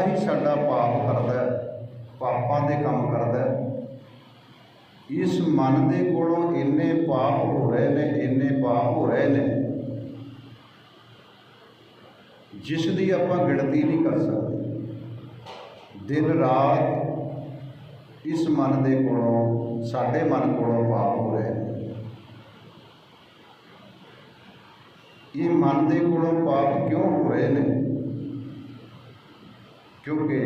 ਹੀ ਸਾਡਾ ਪਾਪ ਕਰਦਾ ਹੈ, ਪਾਪਾਂ ਦੇ ਕੰਮ ਕਰਦਾ ਹੈ। ਇਸ ਮਨ ਦੇ ਕੋਲੋਂ ਇੰਨੇ ਪਾਪ ਹੋ ਰਹੇ ਨੇ ਇੰਨੇ ਪਾਪ ਹੋ ਰਹੇ ਨੇ ਜਿਸ ਦੀ ਆਪਾਂ ਗਿਣਤੀ ਨਹੀਂ ਕਰ ਸਕਦੇ ਦਿਨ ਰਾਤ ਇਸ ਮਨ ਦੇ ਕੋਲੋਂ ਸਾਡੇ ਮਨ ਕੋਲੋਂ ਪਾਪ ਹੋ ਰਹੇ ਨੇ ਇਹ ਮਨ ਦੇ ਕੋਲੋਂ ਪਾਪ ਕਿਉਂ ਹੋ ਰਹੇ ਨੇ ਕਿਉਂਕਿ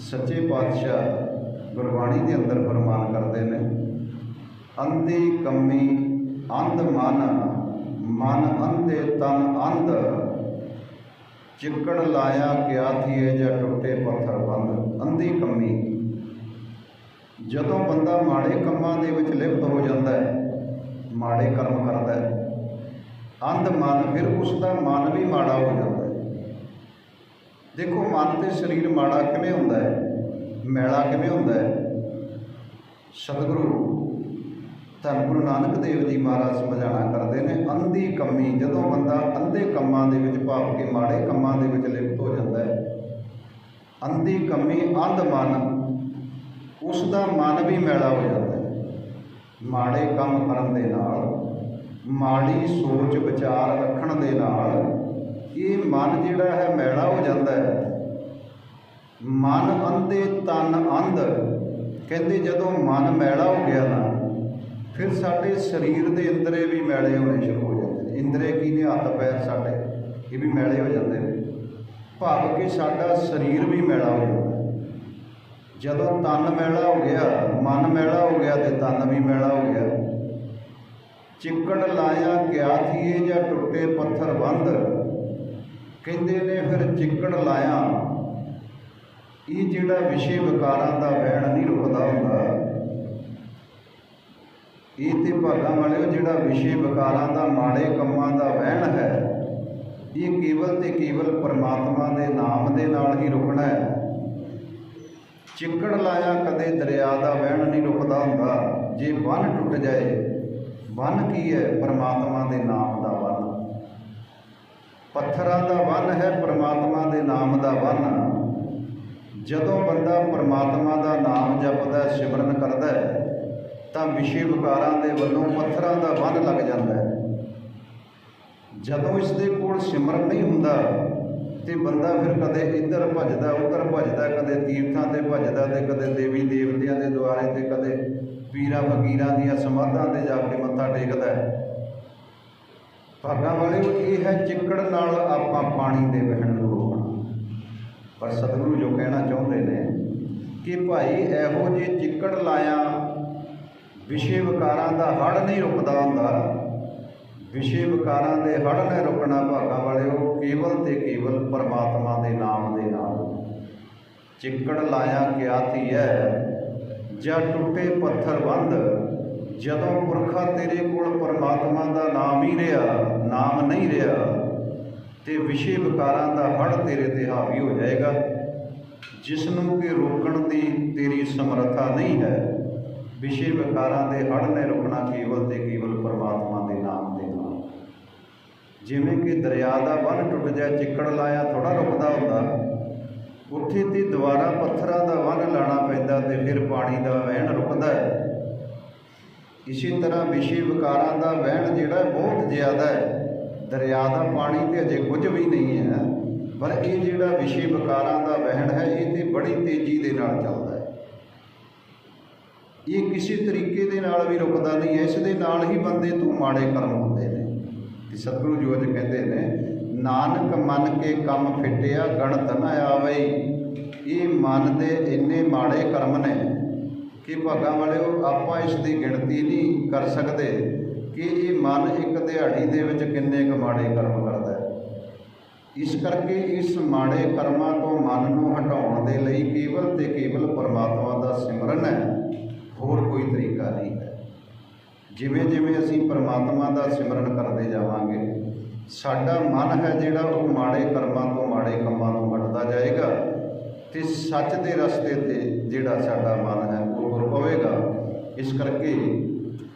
ਸੱਚੇ ਪਾਤਸ਼ਾਹ ਗੁਰਬਾਣੀ ਦੇ ਅੰਦਰ ਫਰਮਾਨ ਕਰਦੇ ਨੇ, ਅੰਧੀ ਕੰਮੀ ਅੰਧ ਮਨ ਮਨ ਅੰਧੇ ਤਨ ਅੰਧ ਚਿੱਕੜ ਲਾਇਆ ਕਿਆ ਥੀਏ ਜਾਂ ਟੁੱਟੇ ਪੱਥਰ ਬੰਦ, ਅੰਧੀ ਕੰਮੀ। ਜਦੋਂ ਬੰਦਾ ਮਾੜੇ ਕੰਮਾਂ ਦੇ ਵਿੱਚ ਲਿਪਤ ਹੋ ਜਾਂਦਾ ਹੈ, ਮਾੜੇ ਕਰਮ ਕਰਦਾ ਹੈ, ਅੰਧ ਮਨ, ਫਿਰ ਉਸ ਦਾ ਮਨ ਵੀ ਮਾੜਾ ਹੋ ਜਾਂਦਾ ਦੇਖੋ, ਮਨ ਤੇ ਸਰੀਰ ਮਾੜਾ ਕਿਵੇਂ ਹੁੰਦਾ ਹੈ? ਮੈਲਾ ਕਿਵੇਂ ਹੁੰਦਾ ਹੈ? ਸਤਿਗੁਰੂ, ਧੰਨ ਗੁਰੂ ਨਾਨਕ ਦੇਵ ਜੀ ਮਹਾਰਾਜ ਸਮਝਾਣਾ ਕਰਦੇ ਨੇ, ਅੰਧੀ ਕੰਮੀ, ਜਦੋਂ ਬੰਦਾ ਅੰਧੇ ਕੰਮਾਂ ਦੇ ਵਿੱਚ ਭਾਵ ਕੇ ਮਾੜੇ ਕੰਮਾਂ ਦੇ ਵਿੱਚ ਲਿਪਤ ਹੋ ਜਾਂਦਾ ਹੈ, ਅੰਧੀ ਕੰਮੀ, ਅੰਧ ਮਨ ਉਸ ਦਾ ਮਨ ਵੀ ਮੈਲਾ ਹੋ ਜਾਂਦਾ ਹੈ। ਮਾੜੇ ਕੰਮ ਕਰਨ ਦੇ ਨਾਲ, ਮਾੜੀ ਸੋਚ ਵਿਚਾਰ ਰੱਖਣ ਦੇ ਨਾਲ ਇਹ ਮਨ ਜਿਹੜਾ ਹੈ ਮੈਲਾ ਹੋ ਜਾਂਦਾ ਹੈ। ਮਨ ਅੰਧੇ, ਤਨ ਅੰਧ। ਕਹਿੰਦੇ ਜਦੋਂ ਮਨ ਮੈਲਾ ਹੋ ਗਿਆ ਨਾ, ਫਿਰ ਸਾਡੇ ਸਰੀਰ ਦੇ ਇੰਦਰੇ ਵੀ ਮੈਲੇ ਹੋਣੇ ਸ਼ੁਰੂ ਹੋ ਜਾਂਦੇ ਨੇ। ਇੰਦਰੇ ਕੀ ਨੇ? ਹੱਥ, ਪੈਰ ਸਾਡੇ, ਇਹ ਵੀ ਮੈਲੇ ਹੋ ਜਾਂਦੇ ਨੇ। ਭਾਵ ਕਿ ਸਾਡਾ ਸਰੀਰ ਵੀ ਮੈਲਾ ਹੋ ਜਾਂਦਾ ਜਦੋਂ ਤਨ ਮੈਲਾ ਹੋ ਗਿਆ, ਮਨ ਮੈਲਾ ਹੋ ਗਿਆ ਤੇ ਤਨ ਵੀ ਮੈਲਾ ਹੋ ਗਿਆ। ਚਿੱਕੜ ਲਾਇਆ ਕਿਆ ਥੀਏ ਜਾਂ ਟੁੱਟੇ ਪੱਥਰ ਬੰਦ। ਕਹਿੰਦੇ ਨੇ ਫਿਰ ਚਿੱਕੜ ਲਾਇਆ। ਇਹ ਜਿਹੜਾ ਵਿਸ਼ੇ ਵਿਕਾਰਾਂ ਦਾ ਵਹਿਣ ਨਹੀਂ ਰੁਕਦਾ ਹੁੰਦਾ। ਇਹ ਤੇ ਭਾਗਾਂ ਵਾਲਿਓ, ਜਿਹੜਾ ਵਿਸ਼ੇ ਵਿਕਾਰਾਂ ਦਾ, ਮਾੜੇ ਕੰਮਾਂ ਦਾ ਵਹਿਣ ਹੈ, ਇਹ ਕੇਵਲ ਤੇ ਕੇਵਲ ਪਰਮਾਤਮਾ ਦੇ ਨਾਮ ਦੇ ਨਾਲ ਹੀ ਰੁਕਣਾ ਹੈ। ਚਿੱਕੜ ਲਾਇਆ ਕਦੇ ਦਰਿਆ ਦਾ ਵਹਿਣ ਨਹੀਂ ਰੁਕਦਾ ਹੁੰਦਾ। ਜੇ ਬੰਨ ਟੁੱਟ ਜਾਏ, ਬੰਨ ਕੀ ਹੈ? ਪਰਮਾਤਮਾ ਦੇ ਨਾਮ ਦਾ ਬੰਨ। ਪੱਥਰਾਂ ਦਾ ਬੰਨ ਹੈ, ਪਰਮਾਤਮਾ ਦੇ ਨਾਮ ਦਾ ਬੰਨ ਜਦੋਂ ਬੰਦਾ ਪਰਮਾਤਮਾ ਦਾ ਨਾਮ ਜਪਦਾ, ਸਿਮਰਨ ਕਰਦਾ ਹੈ, ਤਾਂ ਵਿਸ਼ੇ ਵਿਕਾਰਾਂ ਦੇ ਵੱਲੋਂ ਪੱਥਰਾਂ ਦਾ ਬੰਨ ਲੱਗ ਜਾਂਦਾ ਹੈ। ਜਦੋਂ ਇਸ ਦੇ ਕੋਲ ਸਿਮਰਨ ਨਹੀਂ ਹੁੰਦਾ, ਤੇ ਬੰਦਾ ਫਿਰ ਕਦੇ ਇੱਧਰ ਭੱਜਦਾ, ਉੱਧਰ ਭੱਜਦਾ, ਕਦੇ ਤੀਰਥਾਂ ਤੇ ਭੱਜਦਾ ਤੇ ਕਦੇ ਦੇਵੀ ਦੇਵਤਿਆਂ ਦੇ ਦੁਆਰੇ ਤੇ ਕਦੇ ਪੀਰਾਂ ਫਕੀਰਾਂ ਦੀਆਂ ਸਮਾਧਾਂ ਤੇ ਜਾ ਕੇ ਮੱਥਾ ਟੇਕਦਾ ਹੈ। ਭਾਗਾਂ ਵਾਲੇ ਇਹ ਹੈ ਚਿੱਕੜ ਨਾਲ ਆਪਾਂ ਪਾਣੀ ਦੇ ਵਹਿਣ ਨੂੰ ਰੋਕਣਾ। ਪਰ ਸਤਿਗੁਰੂ ਜੋ ਕਹਿਣਾ ਚਾਹੁੰਦੇ ਨੇ ਕਿ ਭਾਈ ਇਹੋ ਜਿਹੇ ਚਿੱਕੜ ਲਾਇਆ, ਵਿਸ਼ੇ ਵਿਕਾਰਾਂ ਦਾ ਹੜ ਨਹੀਂ ਰੁਕਦਾ ਹੁੰਦਾ। ਵਿਸ਼ੇ ਵਿਕਾਰਾਂ ਦੇ ਹੜ ਨੇ ਰੁਕਣਾ ਭਾਗਾਂ ਵਾਲਿਓ, ਕੇਵਲ ਤੇ ਕੇਵਲ ਪਰਮਾਤਮਾ ਦੇ ਨਾਮ ਦੇ ਨਾਲ। ਚਿੱਕੜ ਲਾਇਆ ਗਿਆਤੀ ਹੈ ਜਾਂ ਟੁੱਟੇ ਪੱਥਰ ਬੰਦ ਜਦੋਂ ਪੁਰਖਾ ਤੇਰੇ ਕੋਲ ਪਰਮਾਤਮਾ ਦਾ ਨਾਮ ਹੀ ਰਿਹਾ, ਨਾਮ ਨਹੀਂ ਰਿਹਾ, ਤੇ ਵਿਸ਼ੇ ਵਿਕਾਰਾਂ ਦਾ ਹੜ ਤੇਰੇ ਤੇ ਹਾਵੀ ਹੋ ਜਾਏਗਾ। ਜਿਸ ਨੂੰ ਕਿ ਰੋਕਣ ਦੀ ਤੇਰੀ ਸਮਰੱਥਾ ਨਹੀਂ ਹੈ, ਵਿਸ਼ੇ ਵਿਕਾਰਾਂ ਦੇ ਹੜ ਨੇ ਰੁਕਣਾ ਕੇਵਲ ਤੇ ਕੇਵਲ ਪਰਮਾਤਮਾ ਦੇ ਨਾਮ ਦੇ ਨਾਲ। ਜਿਵੇਂ ਕਿ ਦਰਿਆ ਦਾ ਬੰਨ ਟੁੱਟ ਜਾ ਚਿੱਕੜ ਲਾਇਆ ਥੋੜਾ ਰੁਕਦਾ ਹੁੰਦਾ, ਉੱਥੇ ਤੇ ਦੁਬਾਰਾ ਪੱਥਰਾਂ ਦਾ ਬੰਨ ਲਾਣਾ ਪੈਂਦਾ ਤੇ ਫਿਰ ਪਾਣੀ ਦਾ ਵਹਿਣ ਰੁਕ ਇਸੇ ਤਰ੍ਹਾਂ ਵਿਸ਼ੇ ਵਿਕਾਰਾਂ ਦਾ ਵਹਿਣ ਜਿਹੜਾ ਬਹੁਤ ਜ਼ਿਆਦਾ ਹੈ। ਦਰਿਆ ਦਾ ਪਾਣੀ ਤੇ ਅਜੇ ਕੁਝ ਵੀ ਨਹੀਂ ਹੈ। ਪਰ ਇਹ ਜਿਹੜਾ ਵਿਸ਼ੇ ਵਿਕਾਰਾਂ ਦਾ ਵਹਿਣ ਹੈ, ਇਹ ਤੇ ਬੜੀ ਤੇਜ਼ੀ ਦੇ ਨਾਲ ਚੱਲਦਾ ਹੈ। ਇਹ ਕਿਸੇ ਤਰੀਕੇ ਦੇ ਨਾਲ ਵੀ ਰੁਕਦਾ ਨਹੀਂ ਹੈ। ਇਸ ਦੇ ਨਾਲ ਹੀ ਬੰਦੇ ਤੋਂ ਮਾੜੇ ਕਰਮ ਹੁੰਦੇ ਨੇ। ਕਿ ਸਤਿਗੁਰੂ ਜੋਜ ਕਹਿੰਦੇ ਨੇ, ਨਾਨਕ ਮਨ ਕੇ ਕੰਮ ਫਿੱਟਿਆ, ਗਣਤ ਨ ਆਵੇ ਇਹ ਮਨ ਦੇ ਇੰਨੇ ਮਾੜੇ ਕਰਮ ਨੇ ਕਿ ਭਾਗਾਂ ਵਾਲਿਓ, ਆਪਾਂ ਇਸ ਦੀ ਗਿਣਤੀ ਨਹੀਂ ਕਰ ਸਕਦੇ। ਕਿ ਇਹ ਮਨ ਇੱਕ ਦਿਹਾੜੀ ਦੇ ਵਿੱਚ ਕਿੰਨੇ ਕੁ ਮਾੜੇ ਕਰਮ ਕਰਦਾ ਹੈ? ਇਸ ਕਰਕੇ ਇਸ ਮਾੜੇ ਕਰਮਾਂ ਤੋਂ ਮਨ ਨੂੰ ਹਟਾਉਣ ਦੇ ਲਈ ਕੇਵਲ ਤੇ ਕੇਵਲ ਪਰਮਾਤਮਾ ਦਾ ਸਿਮਰਨ ਹੈ, ਹੋਰ ਕੋਈ ਤਰੀਕਾ ਨਹੀਂ ਹੈ। ਜਿਵੇਂ ਜਿਵੇਂ ਅਸੀਂ ਪਰਮਾਤਮਾ ਦਾ ਸਿਮਰਨ ਕਰਦੇ ਜਾਵਾਂਗੇ, ਸਾਡਾ ਮਨ ਹੈ ਜਿਹੜਾ ਉਹ ਮਾੜੇ ਕਰਮਾਂ ਤੋਂ ਮਾੜੇ ਕੰਮਾਂ ਤੋਂ ਹਟਦਾ ਜਾਏਗਾ ਤੇ ਸੱਚ ਦੇ ਰਸਤੇ ਤੇ ਜਿਹੜਾ ਸਾਡਾ ਮਨ ਹੈ ਉਹ ਪਵੇਗਾ। ਇਸ ਕਰਕੇ